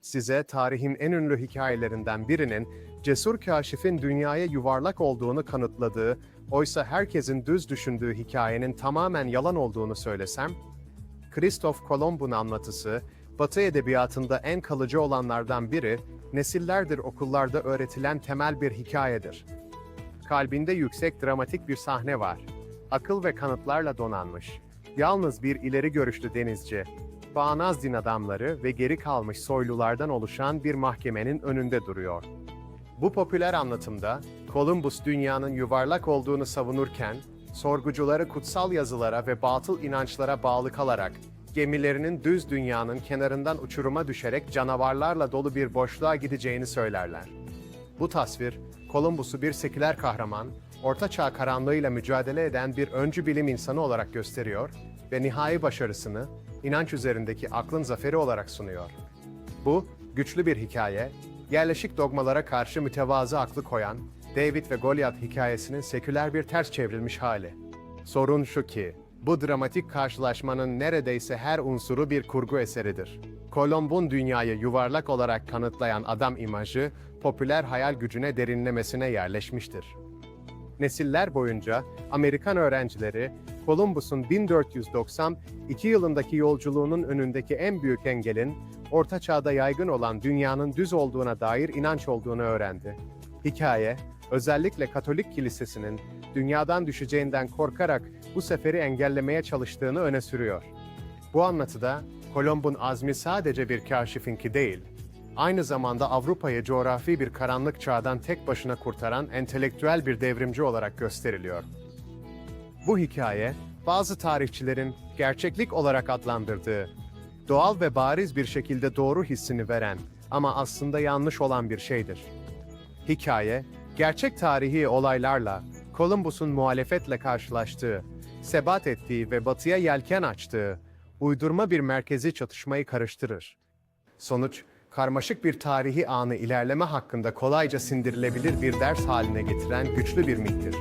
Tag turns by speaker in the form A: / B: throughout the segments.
A: size tarihin en ünlü hikayelerinden birinin cesur kaşifin dünyaya yuvarlak olduğunu kanıtladığı, oysa herkesin düz düşündüğü hikayenin tamamen yalan olduğunu söylesem, Kristof Kolomb'un anlatısı, Batı edebiyatında en kalıcı olanlardan biri, nesillerdir okullarda öğretilen temel bir hikayedir. Kalbinde yüksek dramatik bir sahne var. Akıl ve kanıtlarla donanmış. Yalnız bir ileri görüşlü denizci, bağnaz din adamları ve geri kalmış soylulardan oluşan bir mahkemenin önünde duruyor. Bu popüler anlatımda Columbus dünyanın yuvarlak olduğunu savunurken, sorgucuları kutsal yazılara ve batıl inançlara bağlı kalarak gemilerinin düz dünyanın kenarından uçuruma düşerek canavarlarla dolu bir boşluğa gideceğini söylerler. Bu tasvir, Columbus'u bir seküler kahraman, Orta Çağ karanlığıyla mücadele eden bir öncü bilim insanı olarak gösteriyor ve nihai başarısını inanç üzerindeki aklın zaferi olarak sunuyor. Bu, güçlü bir hikaye, yerleşik dogmalara karşı mütevazı aklı koyan David ve Goliath hikayesinin seküler bir ters çevrilmiş hali. Sorun şu ki, bu dramatik karşılaşmanın neredeyse her unsuru bir kurgu eseridir. Kolomb'un dünyayı yuvarlak olarak kanıtlayan adam imajı, popüler hayal gücüne derinlemesine yerleşmiştir. Nesiller boyunca Amerikan öğrencileri, Columbus'un 1492 yılındaki yolculuğunun önündeki en büyük engelin, Orta Çağ'da yaygın olan dünyanın düz olduğuna dair inanç olduğunu öğrendi. Hikaye, özellikle Katolik Kilisesi'nin dünyadan düşeceğinden korkarak bu seferi engellemeye çalıştığını öne sürüyor. Bu anlatıda Kolomb'un azmi sadece bir kaşifinki değil, aynı zamanda Avrupa'yı coğrafi bir karanlık çağdan tek başına kurtaran entelektüel bir devrimci olarak gösteriliyor. Bu hikaye, bazı tarihçilerin gerçeklik olarak adlandırdığı, doğal ve bariz bir şekilde doğru hissini veren ama aslında yanlış olan bir şeydir. Hikaye, gerçek tarihi olaylarla, Columbus'un muhalefetle karşılaştığı, sebat ettiği ve batıya yelken açtığı, uydurma bir merkezi çatışmayı karıştırır. Sonuç, karmaşık bir tarihi anı ilerleme hakkında kolayca sindirilebilir bir ders haline getiren güçlü bir mittir.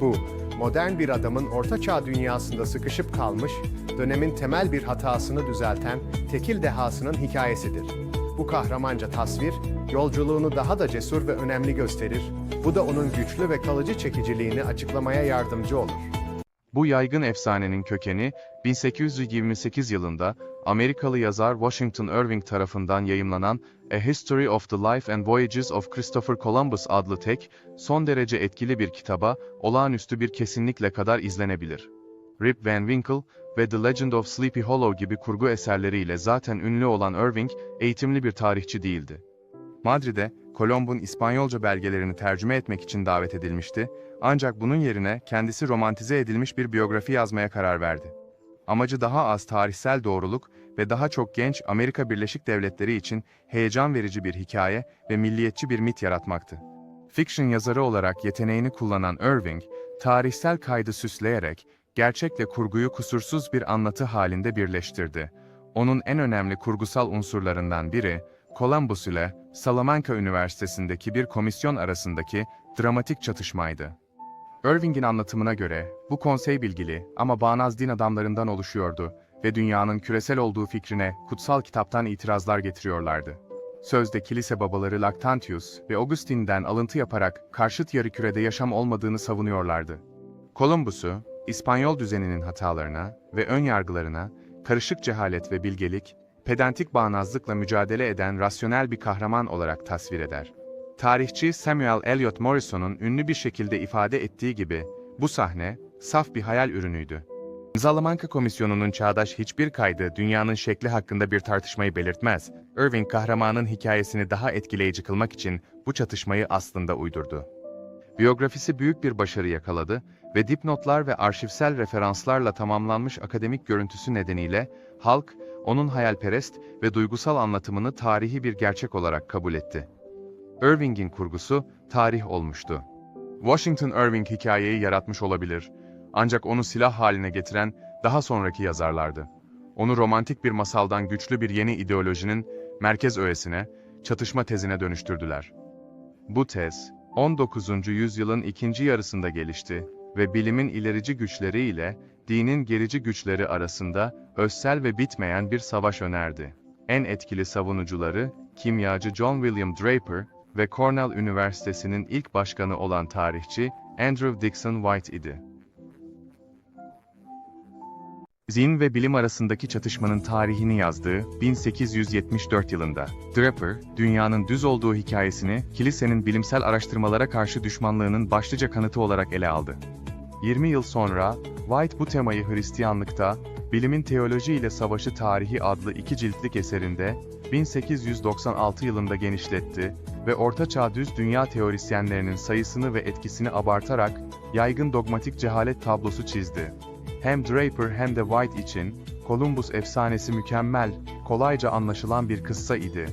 A: Bu, modern bir adamın ortaçağ dünyasında sıkışıp kalmış, dönemin temel bir hatasını düzelten tekil dehasının hikayesidir. Bu kahramanca tasvir, yolculuğunu daha da cesur ve önemli gösterir. Bu da onun güçlü ve kalıcı çekiciliğini açıklamaya yardımcı olur.
B: Bu yaygın efsanenin kökeni, 1828 yılında Amerikalı yazar Washington Irving tarafından yayımlanan A History of the Life and Voyages of Christopher Columbus adlı tek, son derece etkili bir kitaba, olağanüstü bir kesinlikle kadar izlenebilir. Rip Van Winkle ve The Legend of Sleepy Hollow gibi kurgu eserleriyle zaten ünlü olan Irving, eğitimli bir tarihçi değildi. Madrid'e, Kolomb'un İspanyolca belgelerini tercüme etmek için davet edilmişti, ancak bunun yerine kendisi romantize edilmiş bir biyografi yazmaya karar verdi. Amacı daha az tarihsel doğruluk ve daha çok genç Amerika Birleşik Devletleri için heyecan verici bir hikaye ve milliyetçi bir mit yaratmaktı. Fiction yazarı olarak yeteneğini kullanan Irving, tarihsel kaydı süsleyerek gerçekle kurguyu kusursuz bir anlatı halinde birleştirdi. Onun en önemli kurgusal unsurlarından biri, Columbus ile Salamanca Üniversitesi'ndeki bir komisyon arasındaki dramatik çatışmaydı. Irving'in anlatımına göre bu konsey bilgili ama bağnaz din adamlarından oluşuyordu ve dünyanın küresel olduğu fikrine kutsal kitaptan itirazlar getiriyorlardı. Sözde kilise babaları Lactantius ve Augustine'den alıntı yaparak karşıt yarı yaşam olmadığını savunuyorlardı. Columbus'u, İspanyol düzeninin hatalarına ve ön yargılarına, karışık cehalet ve bilgelik, pedantik bağnazlıkla mücadele eden rasyonel bir kahraman olarak tasvir eder. Tarihçi Samuel Eliot Morrison'un ünlü bir şekilde ifade ettiği gibi, bu sahne, saf bir hayal ürünüydü. Salamanca Komisyonu'nun çağdaş hiçbir kaydı dünyanın şekli hakkında bir tartışmayı belirtmez. Irving kahramanın hikayesini daha etkileyici kılmak için bu çatışmayı aslında uydurdu. Biyografisi büyük bir başarı yakaladı ve dipnotlar ve arşivsel referanslarla tamamlanmış akademik görüntüsü nedeniyle halk onun hayalperest ve duygusal anlatımını tarihi bir gerçek olarak kabul etti. Irving'in kurgusu tarih olmuştu. Washington Irving hikayeyi yaratmış olabilir ancak onu silah haline getiren daha sonraki yazarlardı. Onu romantik bir masaldan güçlü bir yeni ideolojinin merkez öğesine, çatışma tezine dönüştürdüler. Bu tez, 19. yüzyılın ikinci yarısında gelişti ve bilimin ilerici güçleriyle dinin gerici güçleri arasında özsel ve bitmeyen bir savaş önerdi. En etkili savunucuları kimyacı John William Draper ve Cornell Üniversitesi'nin ilk başkanı olan tarihçi Andrew Dixon White idi. Zin ve bilim arasındaki çatışmanın tarihini yazdığı 1874 yılında, Draper, dünyanın düz olduğu hikayesini, kilisenin bilimsel araştırmalara karşı düşmanlığının başlıca kanıtı olarak ele aldı. 20 yıl sonra, White bu temayı Hristiyanlıkta, Bilimin Teoloji ile Savaşı Tarihi adlı iki ciltlik eserinde, 1896 yılında genişletti ve Orta Çağ düz dünya teorisyenlerinin sayısını ve etkisini abartarak, yaygın dogmatik cehalet tablosu çizdi. Hem Draper hem de White için, Columbus efsanesi mükemmel, kolayca anlaşılan bir kıssa idi.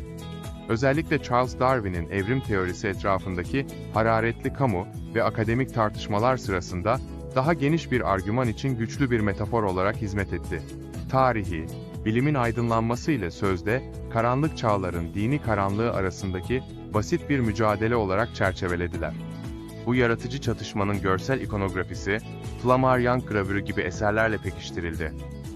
B: Özellikle Charles Darwin'in evrim teorisi etrafındaki hararetli kamu ve akademik tartışmalar sırasında daha geniş bir argüman için güçlü bir metafor olarak hizmet etti. Tarihi, bilimin aydınlanması ile sözde, karanlık çağların dini karanlığı arasındaki basit bir mücadele olarak çerçevelediler. Bu yaratıcı çatışmanın görsel ikonografisi, Flammarion gravürü gibi eserlerle pekiştirildi.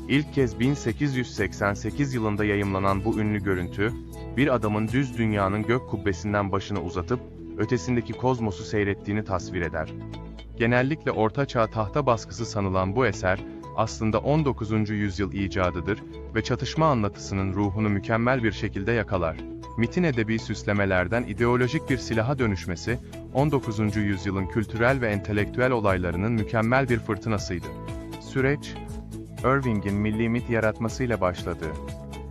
B: İlk kez 1888 yılında yayımlanan bu ünlü görüntü, bir adamın düz dünyanın gök kubbesinden başını uzatıp, ötesindeki kozmosu seyrettiğini tasvir eder. Genellikle Orta Çağ tahta baskısı sanılan bu eser, aslında 19. yüzyıl icadıdır ve çatışma anlatısının ruhunu mükemmel bir şekilde yakalar. Mitin edebi süslemelerden ideolojik bir silaha dönüşmesi, 19. yüzyılın kültürel ve entelektüel olaylarının mükemmel bir fırtınasıydı. Süreç, Irving'in milli mit yaratmasıyla başladı.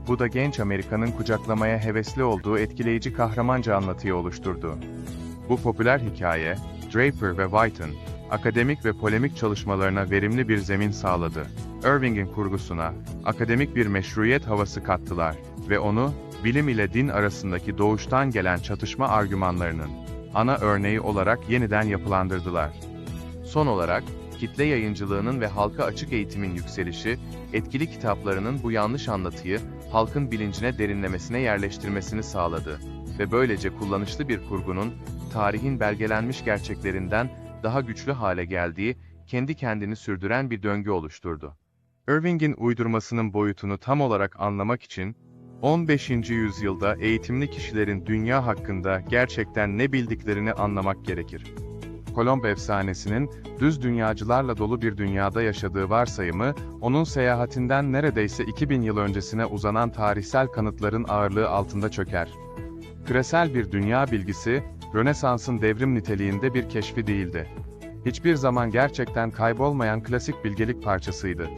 B: Bu da genç Amerika'nın kucaklamaya hevesli olduğu etkileyici kahramanca anlatıyı oluşturdu. Bu popüler hikaye, Draper ve White'ın akademik ve polemik çalışmalarına verimli bir zemin sağladı. Irving'in kurgusuna akademik bir meşruiyet havası kattılar ve onu bilim ile din arasındaki doğuştan gelen çatışma argümanlarının ana örneği olarak yeniden yapılandırdılar. Son olarak, kitle yayıncılığının ve halka açık eğitimin yükselişi, etkili kitaplarının bu yanlış anlatıyı halkın bilincine derinlemesine yerleştirmesini sağladı ve böylece kullanışlı bir kurgunun tarihin belgelenmiş gerçeklerinden daha güçlü hale geldiği, kendi kendini sürdüren bir döngü oluşturdu. Irving'in uydurmasının boyutunu tam olarak anlamak için, 15. yüzyılda eğitimli kişilerin dünya hakkında gerçekten ne bildiklerini anlamak gerekir. Kolomb efsanesinin düz dünyacılarla dolu bir dünyada yaşadığı varsayımı, onun seyahatinden neredeyse 2000 yıl öncesine uzanan tarihsel kanıtların ağırlığı altında çöker. Küresel bir dünya bilgisi, Rönesans'ın devrim niteliğinde bir keşfi değildi. Hiçbir zaman gerçekten kaybolmayan klasik bilgelik parçasıydı.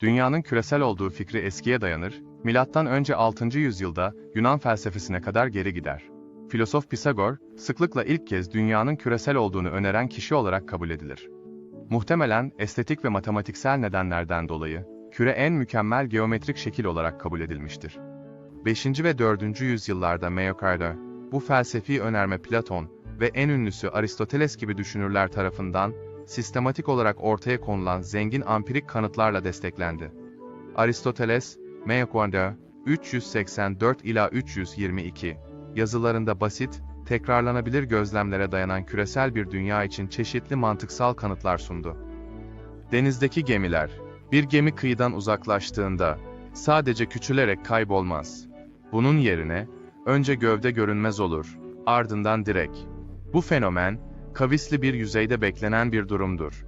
B: Dünyanın küresel olduğu fikri eskiye dayanır, milattan önce 6. yüzyılda Yunan felsefesine kadar geri gider. Filosof Pisagor, sıklıkla ilk kez dünyanın küresel olduğunu öneren kişi olarak kabul edilir. Muhtemelen estetik ve matematiksel nedenlerden dolayı, küre en mükemmel geometrik şekil olarak kabul edilmiştir. 5. ve 4. yüzyıllarda Meokarda, bu felsefi önerme Platon ve en ünlüsü Aristoteles gibi düşünürler tarafından sistematik olarak ortaya konulan zengin ampirik kanıtlarla desteklendi. Aristoteles, Meokarda 384 ila 322 yazılarında basit, tekrarlanabilir gözlemlere dayanan küresel bir dünya için çeşitli mantıksal kanıtlar sundu. Denizdeki gemiler, bir gemi kıyıdan uzaklaştığında sadece küçülerek kaybolmaz. Bunun yerine önce gövde görünmez olur, ardından direk. Bu fenomen kavisli bir yüzeyde beklenen bir durumdur.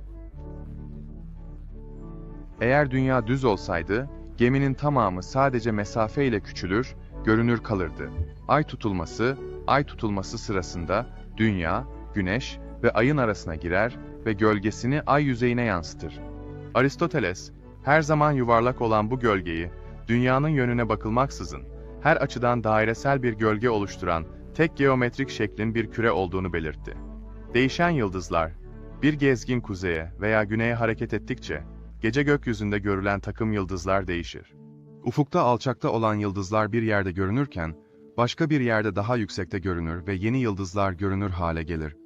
B: Eğer dünya düz olsaydı, geminin tamamı sadece mesafe ile küçülür, görünür kalırdı. Ay tutulması, ay tutulması sırasında dünya, güneş ve ayın arasına girer ve gölgesini ay yüzeyine yansıtır. Aristoteles, her zaman yuvarlak olan bu gölgeyi, dünyanın yönüne bakılmaksızın, her açıdan dairesel bir gölge oluşturan tek geometrik şeklin bir küre olduğunu belirtti. Değişen yıldızlar, bir gezgin kuzeye veya güneye hareket ettikçe, gece gökyüzünde görülen takım yıldızlar değişir. Ufukta alçakta olan yıldızlar bir yerde görünürken, başka bir yerde daha yüksekte görünür ve yeni yıldızlar görünür hale gelir.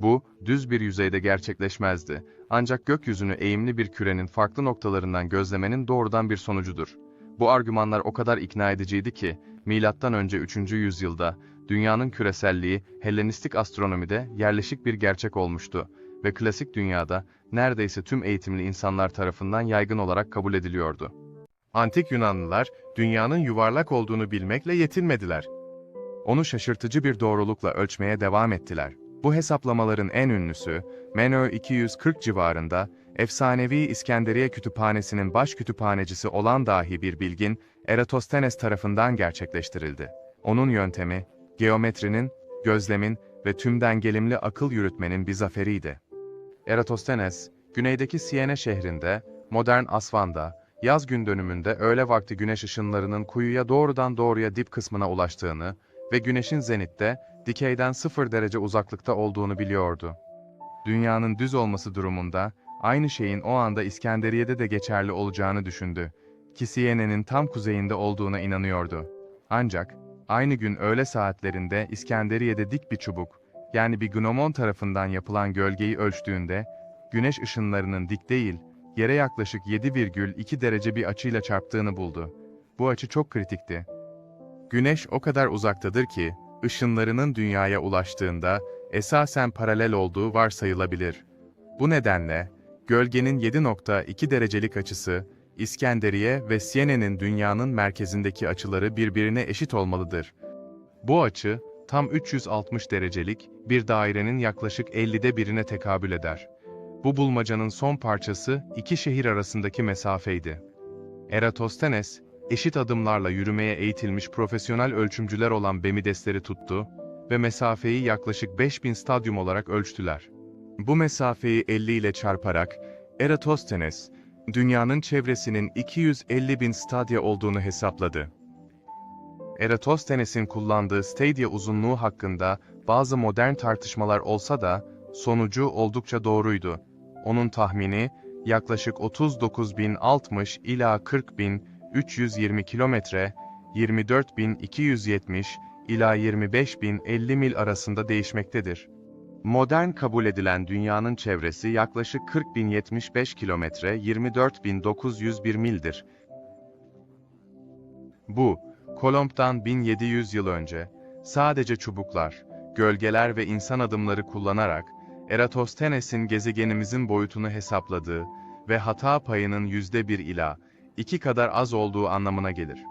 B: Bu, düz bir yüzeyde gerçekleşmezdi, ancak gökyüzünü eğimli bir kürenin farklı noktalarından gözlemenin doğrudan bir sonucudur. Bu argümanlar o kadar ikna ediciydi ki, önce 3. yüzyılda, dünyanın küreselliği, Hellenistik astronomide yerleşik bir gerçek olmuştu ve klasik dünyada, neredeyse tüm eğitimli insanlar tarafından yaygın olarak kabul ediliyordu. Antik Yunanlılar, dünyanın yuvarlak olduğunu bilmekle yetinmediler. Onu şaşırtıcı bir doğrulukla ölçmeye devam ettiler. Bu hesaplamaların en ünlüsü, Menö 240 civarında, efsanevi İskenderiye Kütüphanesi'nin baş kütüphanecisi olan dahi bir bilgin, Eratosthenes tarafından gerçekleştirildi. Onun yöntemi, geometrinin, gözlemin ve tüm dengelimli akıl yürütmenin bir zaferiydi. Eratosthenes, güneydeki Siene şehrinde, modern Asvan'da, yaz gün dönümünde öğle vakti güneş ışınlarının kuyuya doğrudan doğruya dip kısmına ulaştığını ve güneşin zenitte, dikeyden sıfır derece uzaklıkta olduğunu biliyordu. Dünyanın düz olması durumunda, aynı şeyin o anda İskenderiye'de de geçerli olacağını düşündü ki Siene'nin tam kuzeyinde olduğuna inanıyordu. Ancak, aynı gün öğle saatlerinde İskenderiye'de dik bir çubuk, yani bir gnomon tarafından yapılan gölgeyi ölçtüğünde, güneş ışınlarının dik değil, yere yaklaşık 7,2 derece bir açıyla çarptığını buldu. Bu açı çok kritikti. Güneş o kadar uzaktadır ki, ışınlarının dünyaya ulaştığında esasen paralel olduğu varsayılabilir. Bu nedenle, gölgenin 7.2 derecelik açısı, İskenderiye ve Siene'nin dünyanın merkezindeki açıları birbirine eşit olmalıdır. Bu açı, tam 360 derecelik bir dairenin yaklaşık 50'de birine tekabül eder. Bu bulmacanın son parçası iki şehir arasındaki mesafeydi. Eratosthenes, eşit adımlarla yürümeye eğitilmiş profesyonel ölçümcüler olan Bemidesleri tuttu ve mesafeyi yaklaşık 5000 stadyum olarak ölçtüler. Bu mesafeyi 50 ile çarparak Eratosthenes, dünyanın çevresinin 250 bin stadya olduğunu hesapladı. Eratosthenes'in kullandığı stadya uzunluğu hakkında bazı modern tartışmalar olsa da sonucu oldukça doğruydu. Onun tahmini yaklaşık 39.060 ila 40.320 kilometre, 24.270 ila 25.050 mil arasında değişmektedir. Modern kabul edilen dünyanın çevresi yaklaşık 40.075 kilometre, 24.901 mildir. Bu, Kolomb'dan 1700 yıl önce, sadece çubuklar, gölgeler ve insan adımları kullanarak, Eratosthenes'in gezegenimizin boyutunu hesapladığı ve hata payının yüzde bir ila iki kadar az olduğu anlamına gelir.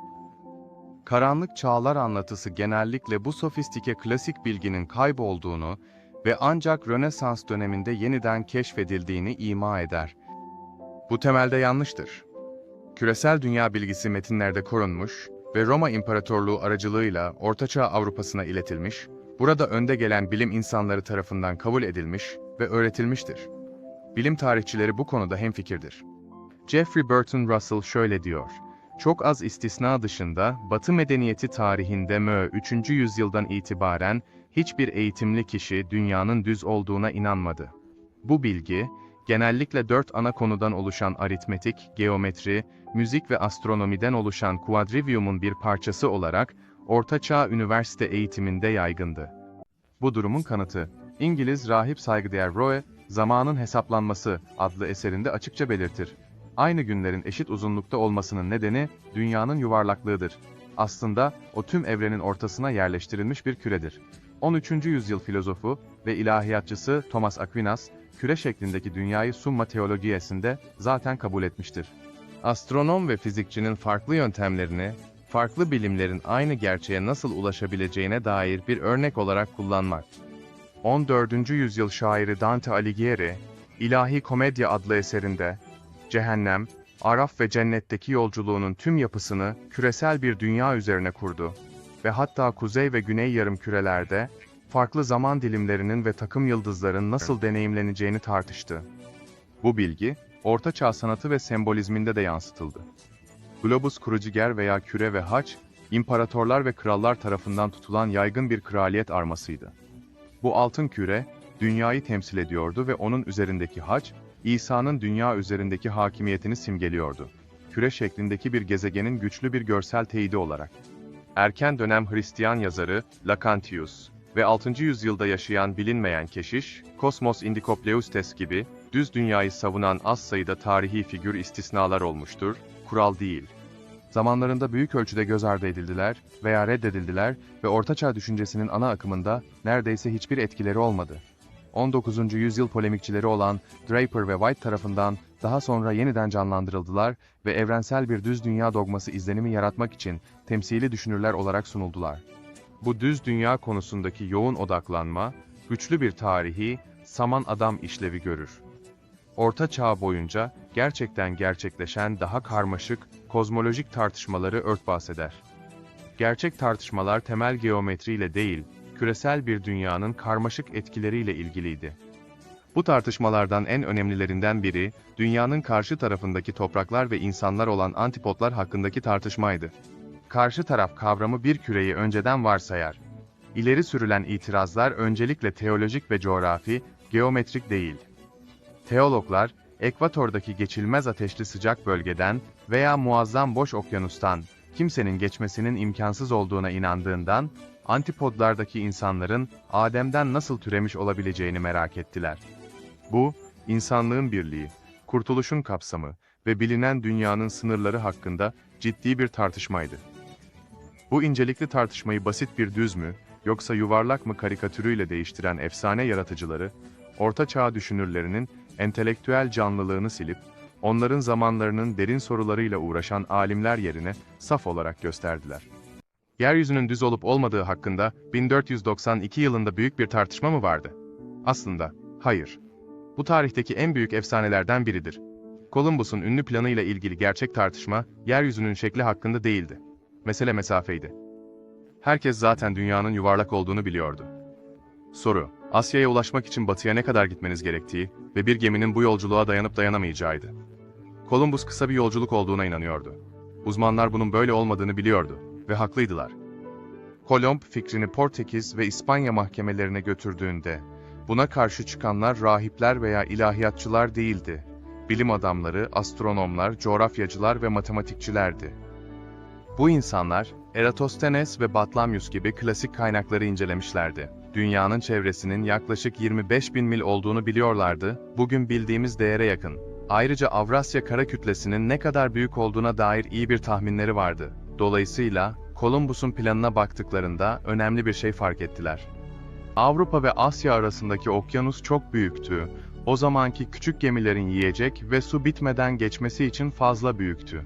B: Karanlık çağlar anlatısı genellikle bu sofistike klasik bilginin kaybolduğunu ve ancak Rönesans döneminde yeniden keşfedildiğini ima eder. Bu temelde yanlıştır. Küresel dünya bilgisi metinlerde korunmuş ve Roma İmparatorluğu aracılığıyla Ortaçağ Avrupa'sına iletilmiş, burada önde gelen bilim insanları tarafından kabul edilmiş ve öğretilmiştir. Bilim tarihçileri bu konuda hemfikirdir. Jeffrey Burton Russell şöyle diyor. Çok az istisna dışında Batı medeniyeti tarihinde mö 3. yüzyıldan itibaren hiçbir eğitimli kişi dünyanın düz olduğuna inanmadı. Bu bilgi, genellikle dört ana konudan oluşan aritmetik, geometri, müzik ve astronomiden oluşan quadrivium'un bir parçası olarak Orta Çağ üniversite eğitiminde yaygındı. Bu durumun kanıtı, İngiliz rahip saygıdeğer Roe, Zamanın Hesaplanması adlı eserinde açıkça belirtir. Aynı günlerin eşit uzunlukta olmasının nedeni dünyanın yuvarlaklığıdır. Aslında o tüm evrenin ortasına yerleştirilmiş bir küredir. 13. yüzyıl filozofu ve ilahiyatçısı Thomas Aquinas, küre şeklindeki dünyayı Summa Theologia'sinde zaten kabul etmiştir. Astronom ve fizikçinin farklı yöntemlerini, farklı bilimlerin aynı gerçeğe nasıl ulaşabileceğine dair bir örnek olarak kullanmak. 14. yüzyıl şairi Dante Alighieri, İlahi Komedya adlı eserinde, cehennem, araf ve cennetteki yolculuğunun tüm yapısını küresel bir dünya üzerine kurdu ve hatta kuzey ve güney yarım kürelerde farklı zaman dilimlerinin ve takım yıldızların nasıl deneyimleneceğini tartıştı. Bu bilgi, Orta Çağ sanatı ve sembolizminde de yansıtıldı. Globus Cruciger veya küre ve haç, imparatorlar ve krallar tarafından tutulan yaygın bir kraliyet armasıydı. Bu altın küre, dünyayı temsil ediyordu ve onun üzerindeki haç, İsa'nın dünya üzerindeki hakimiyetini simgeliyordu. Küre şeklindeki bir gezegenin güçlü bir görsel teyidi olarak. Erken dönem Hristiyan yazarı Lacantius ve 6. yüzyılda yaşayan bilinmeyen keşiş, Kosmos Indicopleustes gibi düz dünyayı savunan az sayıda tarihi figür istisnalar olmuştur, kural değil. Zamanlarında büyük ölçüde göz ardı edildiler veya reddedildiler ve Ortaçağ düşüncesinin ana akımında neredeyse hiçbir etkileri olmadı. 19. yüzyıl polemikçileri olan Draper ve White tarafından daha sonra yeniden canlandırıldılar ve evrensel bir düz dünya dogması izlenimi yaratmak için temsili düşünürler olarak sunuldular. Bu düz dünya konusundaki yoğun odaklanma, güçlü bir tarihi, saman adam işlevi görür. Orta Çağ boyunca gerçekten gerçekleşen daha karmaşık, kozmolojik tartışmaları örtbas eder. Gerçek tartışmalar temel geometriyle değil, küresel bir dünyanın karmaşık etkileriyle ilgiliydi. Bu tartışmalardan en önemlilerinden biri, dünyanın karşı tarafındaki topraklar ve insanlar olan antipotlar hakkındaki tartışmaydı. Karşı taraf kavramı bir küreyi önceden varsayar. İleri sürülen itirazlar öncelikle teolojik ve coğrafi, geometrik değil. Teologlar, ekvatordaki geçilmez ateşli sıcak bölgeden veya muazzam boş okyanustan kimsenin geçmesinin imkansız olduğuna inandığından, antipodlardaki insanların Adem'den nasıl türemiş olabileceğini merak ettiler. Bu, insanlığın birliği, kurtuluşun kapsamı ve bilinen dünyanın sınırları hakkında ciddi bir tartışmaydı. Bu incelikli tartışmayı basit bir düz mü, yoksa yuvarlak mı karikatürüyle değiştiren efsane yaratıcıları, Orta Çağ düşünürlerinin entelektüel canlılığını silip, onların zamanlarının derin sorularıyla uğraşan alimler yerine saf olarak gösterdiler. Yeryüzünün düz olup olmadığı hakkında 1492 yılında büyük bir tartışma mı vardı? Aslında, hayır. Bu tarihteki en büyük efsanelerden biridir. Columbus'un ünlü planıyla ilgili gerçek tartışma, yeryüzünün şekli hakkında değildi. Mesele mesafeydi. Herkes zaten dünyanın yuvarlak olduğunu biliyordu. Soru, Asya'ya ulaşmak için batıya ne kadar gitmeniz gerektiği ve bir geminin bu yolculuğa dayanıp dayanamayacağıydı. Columbus kısa bir yolculuk olduğuna inanıyordu. Uzmanlar bunun böyle olmadığını biliyordu ve haklıydılar. Kolomb fikrini Portekiz ve İspanya mahkemelerine götürdüğünde, buna karşı çıkanlar rahipler veya ilahiyatçılar değildi. Bilim adamları, astronomlar, coğrafyacılar ve matematikçilerdi. Bu insanlar, Eratosthenes ve Batlamyus gibi klasik kaynakları incelemişlerdi. Dünyanın çevresinin yaklaşık 25 bin mil olduğunu biliyorlardı, bugün bildiğimiz değere yakın. Ayrıca Avrasya kara kütlesinin ne kadar büyük olduğuna dair iyi bir tahminleri vardı. Dolayısıyla, Columbus'un planına baktıklarında önemli bir şey fark ettiler. Avrupa ve Asya arasındaki okyanus çok büyüktü. O zamanki küçük gemilerin yiyecek ve su bitmeden geçmesi için fazla büyüktü.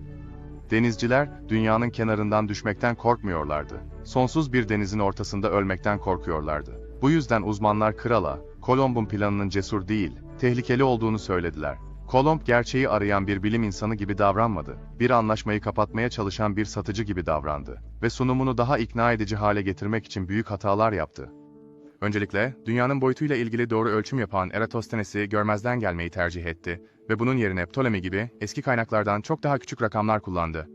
B: Denizciler, dünyanın kenarından düşmekten korkmuyorlardı. Sonsuz bir denizin ortasında ölmekten korkuyorlardı. Bu yüzden uzmanlar krala, Kolomb'un planının cesur değil, tehlikeli olduğunu söylediler. Kolomb gerçeği arayan bir bilim insanı gibi davranmadı. Bir anlaşmayı kapatmaya çalışan bir satıcı gibi davrandı. Ve sunumunu daha ikna edici hale getirmek için büyük hatalar yaptı. Öncelikle, dünyanın boyutuyla ilgili doğru ölçüm yapan Eratosthenes'i görmezden gelmeyi tercih etti ve bunun yerine Ptolemy gibi eski kaynaklardan çok daha küçük rakamlar kullandı.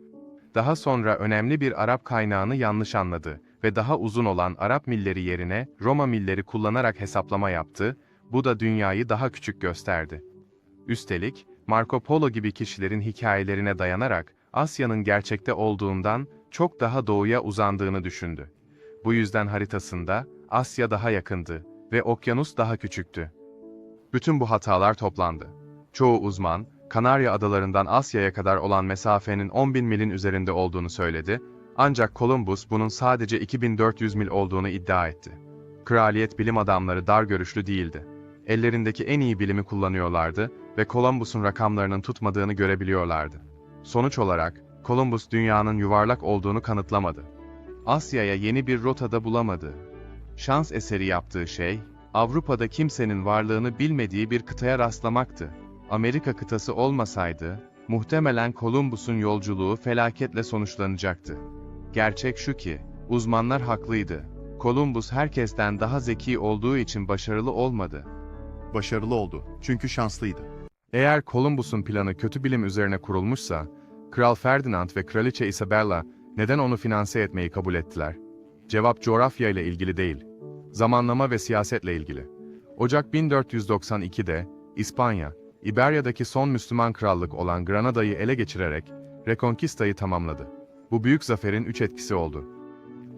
B: Daha sonra önemli bir Arap kaynağını yanlış anladı ve daha uzun olan Arap milleri yerine Roma milleri kullanarak hesaplama yaptı, bu da dünyayı daha küçük gösterdi. Üstelik, Marco Polo gibi kişilerin hikayelerine dayanarak Asya'nın gerçekte olduğundan çok daha doğuya uzandığını düşündü. Bu yüzden haritasında Asya daha yakındı ve okyanus daha küçüktü. Bütün bu hatalar toplandı. Çoğu uzman, Kanarya Adalarından Asya'ya kadar olan mesafenin 10.000 milin üzerinde olduğunu söyledi, ancak Columbus bunun sadece 2400 mil olduğunu iddia etti. Kraliyet bilim adamları dar görüşlü değildi. Ellerindeki en iyi bilimi kullanıyorlardı ve Columbus'un rakamlarının tutmadığını görebiliyorlardı. Sonuç olarak, Columbus dünyanın yuvarlak olduğunu kanıtlamadı. Asya'ya yeni bir rotada bulamadı. Şans eseri yaptığı şey, Avrupa'da kimsenin varlığını bilmediği bir kıtaya rastlamaktı. Amerika kıtası olmasaydı, muhtemelen Columbus'un yolculuğu felaketle sonuçlanacaktı. Gerçek şu ki, uzmanlar haklıydı. Columbus herkesten daha zeki olduğu için başarılı olmadı.
C: Başarılı oldu çünkü şanslıydı.
B: Eğer Columbus'un planı kötü bilim üzerine kurulmuşsa, Kral Ferdinand ve Kraliçe Isabella neden onu finanse etmeyi kabul ettiler? Cevap coğrafya ile ilgili değil, zamanlama ve siyasetle ilgili. Ocak 1492'de İspanya, İberya'daki son Müslüman krallık olan Granada'yı ele geçirerek Reconquista'yı tamamladı. Bu büyük zaferin üç etkisi oldu.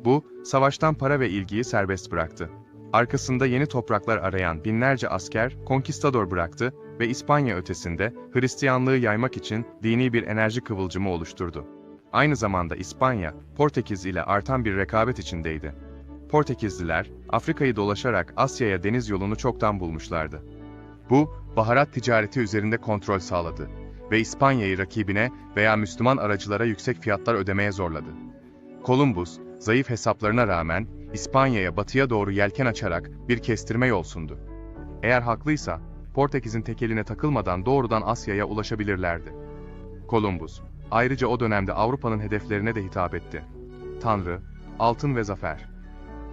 B: Bu, savaştan para ve ilgiyi serbest bıraktı. Arkasında yeni topraklar arayan binlerce asker konkistador bıraktı ve İspanya ötesinde Hristiyanlığı yaymak için dini bir enerji kıvılcımı oluşturdu. Aynı zamanda İspanya, Portekiz ile artan bir rekabet içindeydi. Portekizliler, Afrika'yı dolaşarak Asya'ya deniz yolunu çoktan bulmuşlardı. Bu, baharat ticareti üzerinde kontrol sağladı ve İspanya'yı rakibine veya Müslüman aracılara yüksek fiyatlar ödemeye zorladı. Columbus, zayıf hesaplarına rağmen İspanya'ya batıya doğru yelken açarak bir kestirme yol sundu. Eğer haklıysa, Portekiz'in tekeline takılmadan doğrudan Asya'ya ulaşabilirlerdi. Kolumbus, ayrıca o dönemde Avrupa'nın hedeflerine de hitap etti. Tanrı, altın ve zafer.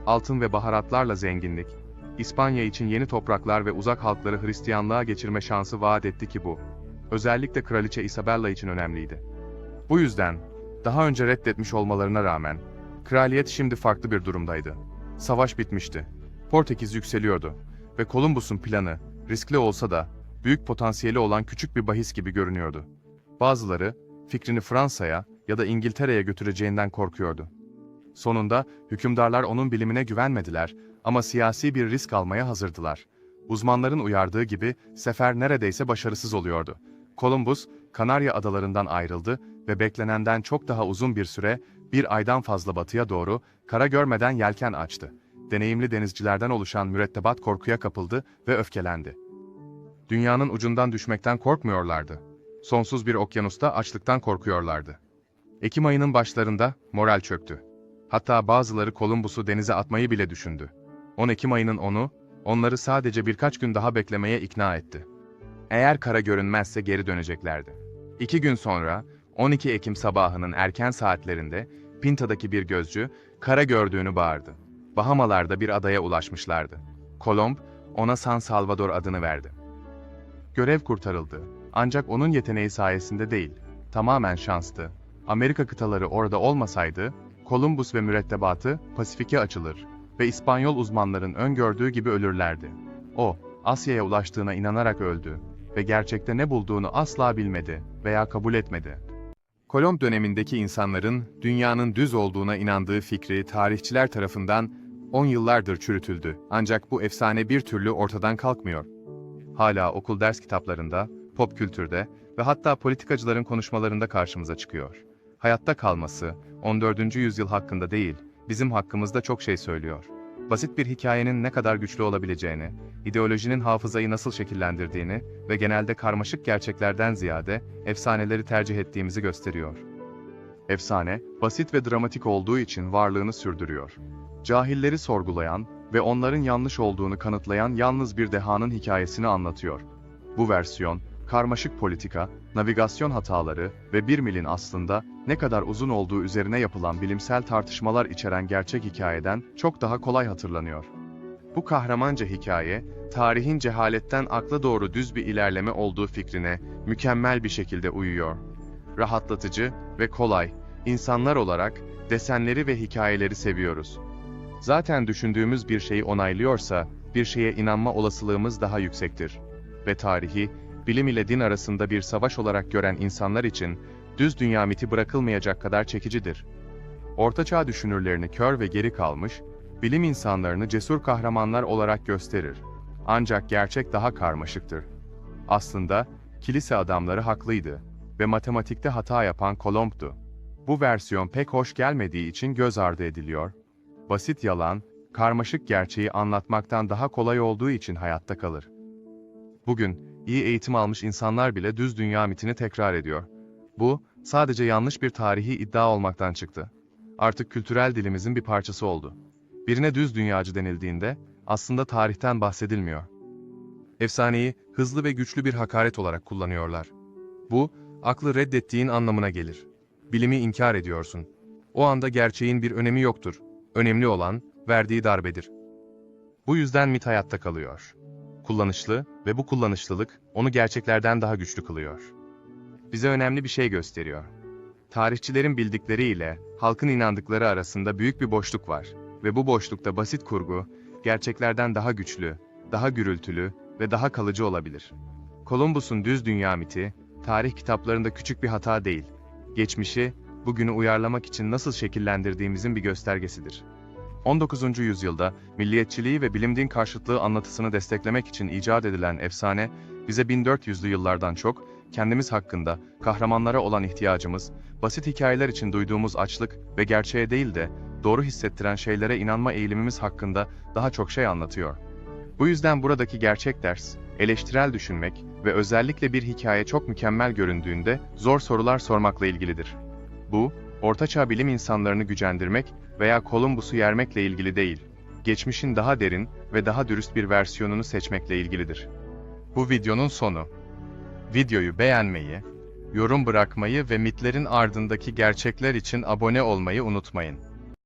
B: Altın ve baharatlarla zenginlik, İspanya için yeni topraklar ve uzak halkları Hristiyanlığa geçirme şansı vaat etti ki bu, özellikle Kraliçe Isabella için önemliydi. Bu yüzden, daha önce reddetmiş olmalarına rağmen, kraliyet şimdi farklı bir durumdaydı. Savaş bitmişti. Portekiz yükseliyordu ve Kolumbus'un planı, riskli olsa da, büyük potansiyeli olan küçük bir bahis gibi görünüyordu. Bazıları, fikrini Fransa'ya ya da İngiltere'ye götüreceğinden korkuyordu. Sonunda, hükümdarlar onun bilimine güvenmediler ama siyasi bir risk almaya hazırdılar. Uzmanların uyardığı gibi, sefer neredeyse başarısız oluyordu. Kolumbus, Kanarya adalarından ayrıldı ve beklenenden çok daha uzun bir süre, bir aydan fazla batıya doğru, kara görmeden yelken açtı. Deneyimli denizcilerden oluşan mürettebat korkuya kapıldı ve öfkelendi. Dünyanın ucundan düşmekten korkmuyorlardı. Sonsuz bir okyanusta açlıktan korkuyorlardı. Ekim ayının başlarında moral çöktü. Hatta bazıları Kolumbus'u denize atmayı bile düşündü. 10 Ekim ayının onu, onları sadece birkaç gün daha beklemeye ikna etti. Eğer kara görünmezse geri döneceklerdi. İki gün sonra, 12 Ekim sabahının erken saatlerinde, Pinta'daki bir gözcü, kara gördüğünü bağırdı. Bahamalarda bir adaya ulaşmışlardı. Kolomb, ona San Salvador adını verdi. Görev kurtarıldı. Ancak onun yeteneği sayesinde değil, tamamen şanstı. Amerika kıtaları orada olmasaydı, Columbus ve mürettebatı Pasifik'e açılır ve İspanyol uzmanların öngördüğü gibi ölürlerdi. O, Asya'ya ulaştığına inanarak öldü ve gerçekte ne bulduğunu asla bilmedi veya kabul etmedi. Kolomb dönemindeki insanların dünyanın düz olduğuna inandığı fikri tarihçiler tarafından 10 yıllardır çürütüldü. Ancak bu efsane bir türlü ortadan kalkmıyor. Hala okul ders kitaplarında, pop kültürde ve hatta politikacıların konuşmalarında karşımıza çıkıyor. Hayatta kalması, 14. yüzyıl hakkında değil, bizim hakkımızda çok şey söylüyor. Basit bir hikayenin ne kadar güçlü olabileceğini, ideolojinin hafızayı nasıl şekillendirdiğini ve genelde karmaşık gerçeklerden ziyade efsaneleri tercih ettiğimizi gösteriyor. Efsane, basit ve dramatik olduğu için varlığını sürdürüyor. Cahilleri sorgulayan ve onların yanlış olduğunu kanıtlayan yalnız bir dehanın hikayesini anlatıyor. Bu versiyon, karmaşık politika, navigasyon hataları ve bir milin aslında ne kadar uzun olduğu üzerine yapılan bilimsel tartışmalar içeren gerçek hikayeden çok daha kolay hatırlanıyor. Bu kahramanca hikaye, tarihin cehaletten akla doğru düz bir ilerleme olduğu fikrine mükemmel bir şekilde uyuyor. Rahatlatıcı ve kolay, insanlar olarak desenleri ve hikayeleri seviyoruz. Zaten düşündüğümüz bir şeyi onaylıyorsa, bir şeye inanma olasılığımız daha yüksektir. Ve tarihi, bilim ile din arasında bir savaş olarak gören insanlar için, düz dünya miti bırakılmayacak kadar çekicidir. Ortaçağ düşünürlerini kör ve geri kalmış, bilim insanlarını cesur kahramanlar olarak gösterir. Ancak gerçek daha karmaşıktır. Aslında, kilise adamları haklıydı ve matematikte hata yapan Kolomb'du. Bu versiyon pek hoş gelmediği için göz ardı ediliyor. Basit yalan, karmaşık gerçeği anlatmaktan daha kolay olduğu için hayatta kalır. Bugün, iyi eğitim almış insanlar bile düz dünya mitini tekrar ediyor. Bu, sadece yanlış bir tarihi iddia olmaktan çıktı. Artık kültürel dilimizin bir parçası oldu. Birine düz dünyacı denildiğinde, aslında tarihten bahsedilmiyor. Efsaneyi, hızlı ve güçlü bir hakaret olarak kullanıyorlar. Bu, aklı reddettiğin anlamına gelir. Bilimi inkar ediyorsun. O anda gerçeğin bir önemi yoktur. Önemli olan, verdiği darbedir. Bu yüzden mit hayatta kalıyor. Kullanışlı ve bu kullanışlılık, onu gerçeklerden daha güçlü kılıyor. Bize önemli bir şey gösteriyor. Tarihçilerin bildikleri ile halkın inandıkları arasında büyük bir boşluk var ve bu boşlukta basit kurgu, gerçeklerden daha güçlü, daha gürültülü ve daha kalıcı olabilir. Columbus'un düz dünya miti, tarih kitaplarında küçük bir hata değil, geçmişi, bugünü uyarlamak için nasıl şekillendirdiğimizin bir göstergesidir. 19. yüzyılda milliyetçiliği ve bilim din karşıtlığı anlatısını desteklemek için icat edilen efsane, bize 1400'lü yıllardan çok, kendimiz hakkında, kahramanlara olan ihtiyacımız, basit hikayeler için duyduğumuz açlık ve gerçeğe değil de, doğru hissettiren şeylere inanma eğilimimiz hakkında daha çok şey anlatıyor. Bu yüzden buradaki gerçek ders, eleştirel düşünmek ve özellikle bir hikaye çok mükemmel göründüğünde zor sorular sormakla ilgilidir. Bu, Ortaçağ bilim insanlarını gücendirmek veya Columbus'u yermekle ilgili değil, geçmişin daha derin ve daha dürüst bir versiyonunu seçmekle ilgilidir. Bu videonun sonu. Videoyu beğenmeyi, yorum bırakmayı ve mitlerin ardındaki gerçekler için abone olmayı unutmayın.